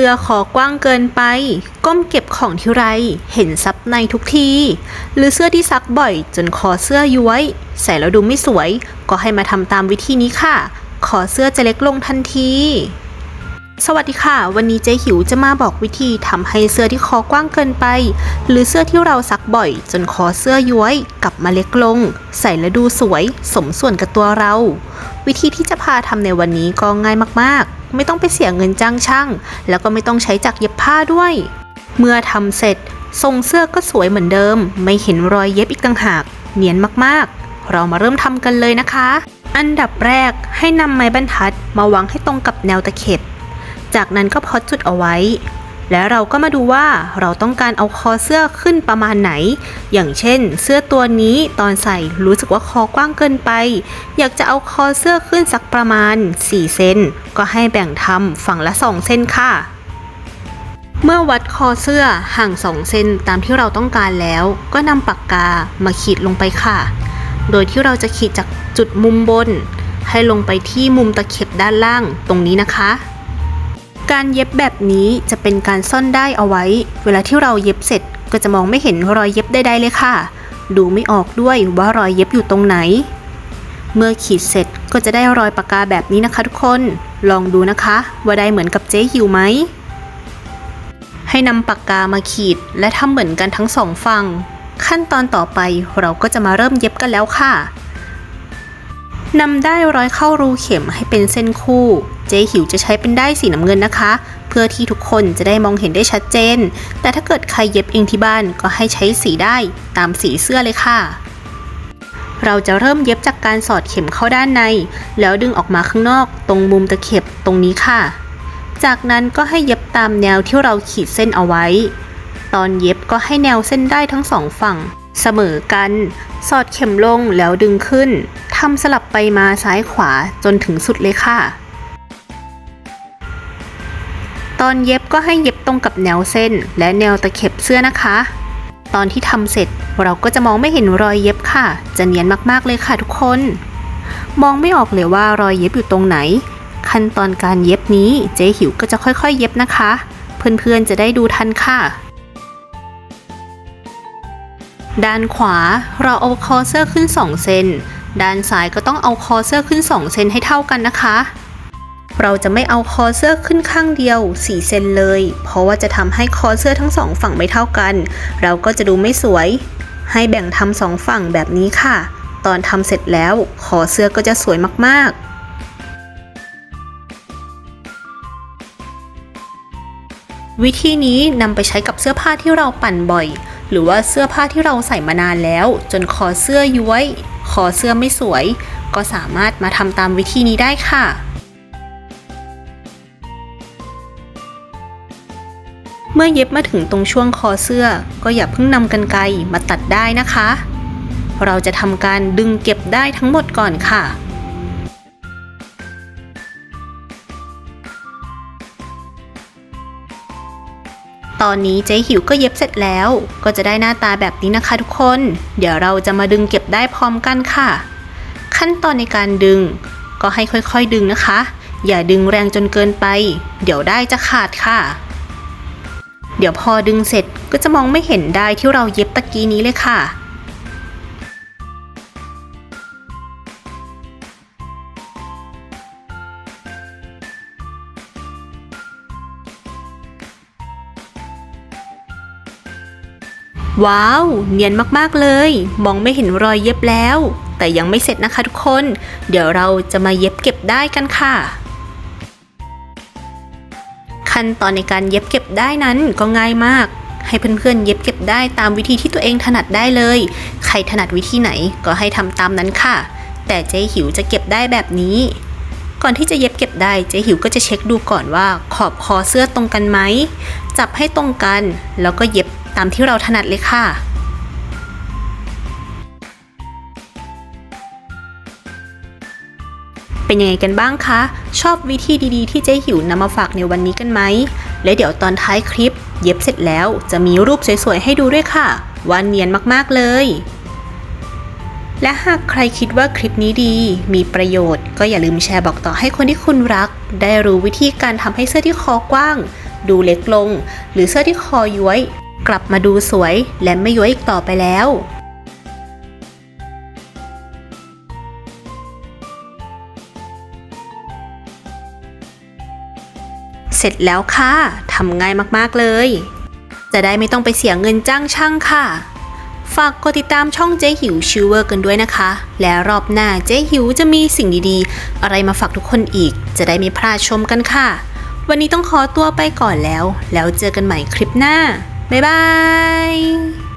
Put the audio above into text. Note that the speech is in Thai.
สื้อคอกว้างเกินไป ก้มเก็บของที่ไร เห็นซับในทุกที หรือเสื้อที่ซักบ่อย จนคอเสื้อย้วย ใส่แล้วดูไม่สวย ก็ให้มาทำตามวิธีนี้ค่ะคอเสื้อจะเล็กลงทันที สวัสดีค่ะ วันนี้เจ๊หิวจะมาบอกวิธีทำให้เสื้อที่คอกว้างเกินไป หรือเสื้อที่เราซักบ่อย จนคอเสื้อย้วย กลับมาเล็กลง ใส่แล้วดูสวย สมส่วนกับตัวเรา วิธีที่จะพาทำในวันนี้ก็ง่ายมากๆ ไม่ต้องไปเสียเงินจ้างช่าง แล้วก็ไม่ต้องใช้จักรเย็บผ้าด้วย เมื่อทำเสร็จ ทรงเสื้อก็สวยเหมือนเดิม ไม่เห็นรอยเย็บอีกต่างหาก เนียนมากๆ เรามาเริ่มทำกันเลยนะคะ อันดับแรกให้นำไม้บรรทัดมาวางให้ตรงกับแนวตะเข็บ จากนั้นก็พอดจุดเอาไว้ แล้วเราก็มาดูว่าเราต้องการเอาคอเสื้อขึ้นประมาณไหน อย่างเช่น เสื้อตัวนี้ตอนใส่รู้สึกว่าคอกว้างเกินไป อยากจะเอาคอเสื้อขึ้นสักประมาณ 4 เซนก็ให้แบ่งทำฝั่งละ 2 เซนค่ะ เมื่อวัดคอเสื้อห่าง 2 เซนตามที่เราต้องการแล้ว ก็นำปากกามาขีดลงไปค่ะ โดยที่เราจะขีดจากจุดมุมบน ให้ลงไปที่มุมตะเข็บด้านล่างตรงนี้นะคะ การเย็บแบบนี้จะเป็นการซ่อนได้เอาไว้ เวลาที่เราเย็บเสร็จก็จะมองไม่เห็นรอยเย็บใดๆเลยค่ะ ดูไม่ออกด้วยว่ารอยเย็บอยู่ตรงไหน เมื่อขีดเสร็จก็จะได้รอยปากกาแบบนี้นะคะทุกคน ลองดูนะคะ ว่าได้เหมือนกับเจ๊หิวไหม ให้นำปากกามาขีดและทำเหมือนกันทั้งสองฝั่ง ขั้นตอนต่อไปเราก็จะมาเริ่มเย็บกันแล้วค่ะ นำได้ร้อยเข้ารูเข็มให้เป็นเส้นคู่ เจ๊หิวจะใช้เป็นได้สีน้ำเงินนะคะ เพื่อที่ทุกคนจะได้มองเห็นได้ชัดเจน แต่ถ้าเกิดใครเย็บเองที่บ้านก็ให้ใช้สีได้ตามสีเสื้อเลยค่ะ เราจะเริ่มเย็บจากการสอดเข็มเข้าด้านใน แล้วดึงออกมาข้างนอก ตรงมุมตะเข็บตรงนี้ค่ะ จากนั้นก็ให้เย็บตามแนวที่เราขีดเส้นเอาไว้ ตอนเย็บก็ให้แนวเส้นได้ทั้งสองฝั่ง เสมอกัน สอดเข็มลงแล้วดึงขึ้นทำสลับไปมาซ้ายขวาจนถึงสุดเลยค่ะ ตอนเย็บก็ให้เย็บตรงกับแนวเส้น และแนวตะเข็บเสื้อนะคะ ตอนที่ทำเสร็จเราก็จะมองไม่เห็นรอยเย็บค่ะ จะเนียนมากๆเลยค่ะทุกคน มองไม่ออกเลยว่ารอยเย็บอยู่ตรงไหน ขั้นตอนการเย็บนี้เจ๊หิวก็จะค่อยๆ เย็บนะคะ เพื่อนๆจะได้ดูทันค่ะ ด้านขวาเราเอาคอเสื้อขึ้น 2 เซน ด้านซ้ายก็ต้องเอาคอเสื้อขึ้น 2 เซนให้เท่ากันนะคะ เราจะไม่เอาคอเสื้อขึ้นข้างเดียว 4 เซนเลย เพราะว่าจะทำให้คอเสื้อทั้งสองฝั่งไม่เท่ากัน เราก็จะดูไม่สวย ให้แบ่งทำสองฝั่งแบบนี้ค่ะ ตอนทำเสร็จแล้วคอเสื้อก็จะสวยมากๆวิธีนี้นำไปใช้กับเสื้อผ้าที่เราปั่นบ่อย หรือว่าเสื้อผ้าที่เราใส่มานานแล้ว จนคอเสื้อย้วย คอเสื้อไม่สวย ก็สามารถมาทำตามวิธีนี้ได้ค่ะเมื่อเย็บมาถึงตรงช่วงคอเสื้อ ก็อย่าเพิ่งนำกันไกรมาตัดได้นะคะ เราจะทำการดึงเก็บได้ทั้งหมดก่อนค่ะ ตอนนี้เจ๊หิวก็เย็บเสร็จแล้ว ก็จะได้หน้าตาแบบนี้นะคะทุกคน เดี๋ยวเราจะมาดึงเก็บได้พร้อมกันค่ะ ขั้นตอนในการดึง ก็ให้ค่อยๆดึงนะคะ อย่าดึงแรงจนเกินไป เดี๋ยวได้จะขาดค่ะ เดี๋ยวพอดึงเสร็จก็จะมองไม่เห็นได้ที่เราเย็บตะกี้นี้เลยค่ะ ว้าว เนียนมากๆเลย มองไม่เห็นรอยเย็บแล้ว แต่ยังไม่เสร็จนะคะทุกคน เดี๋ยวเราจะมาเย็บเก็บได้กันค่ะ ขั้นตอนในการเย็บเก็บได้นั้นก็ง่ายมาก ให้เพื่อนๆเย็บเก็บได้ตามวิธีที่ตัวเองถนัดได้เลย ใครถนัดวิธีไหนก็ให้ทำตามนั้นค่ะ แต่เจ๊หิวจะเก็บได้แบบนี้ ก่อนที่จะเย็บเก็บได้เจ๊หิวก็จะเช็คดูก่อนว่า ขอบคอเสื้อตรงกันไหมจับให้ตรงกัน แล้วก็เย็บ ตามที่เราถนัดเลยค่ะ เป็นยังไงกันบ้างคะ ชอบวิธีดีๆ ที่เจ๊หิวนำมาฝากในวันนี้กันไหม และเดี๋ยวตอนท้ายคลิป เย็บเสร็จแล้วจะมีรูปสวยๆให้ดูด้วยค่ะว่าเนียนมากๆเลย และหากใครคิดว่าคลิปนี้ดี มีประโยชน์ ก็อย่าลืมแชร์บอกต่อให้คนที่คุณรัก ได้รู้วิธีการทำให้เสื้อที่คอกว้าง ดูเล็กลง หรือเสื้อที่คอย้วย กลับมาดูสวยและไม่ย้วยอีกต่อไปแล้วเสร็จแล้วค่ะ ทำง่ายมากๆเลย จะได้ไม่ต้องไปเสียเงินจ้างช่างค่ะ ฝากกดติดตามช่องเจ๊หิวชิวเวอร์กันด้วยนะคะ และรอบหน้าเจ๊หิวจะมีสิ่งดีๆ อะไรมาฝากทุกคนอีก จะได้ไม่พลาดชมกันค่ะ วันนี้ต้องขอตัวไปก่อนแล้ว แล้วเจอกันใหม่คลิปหน้า บ๊ายบาย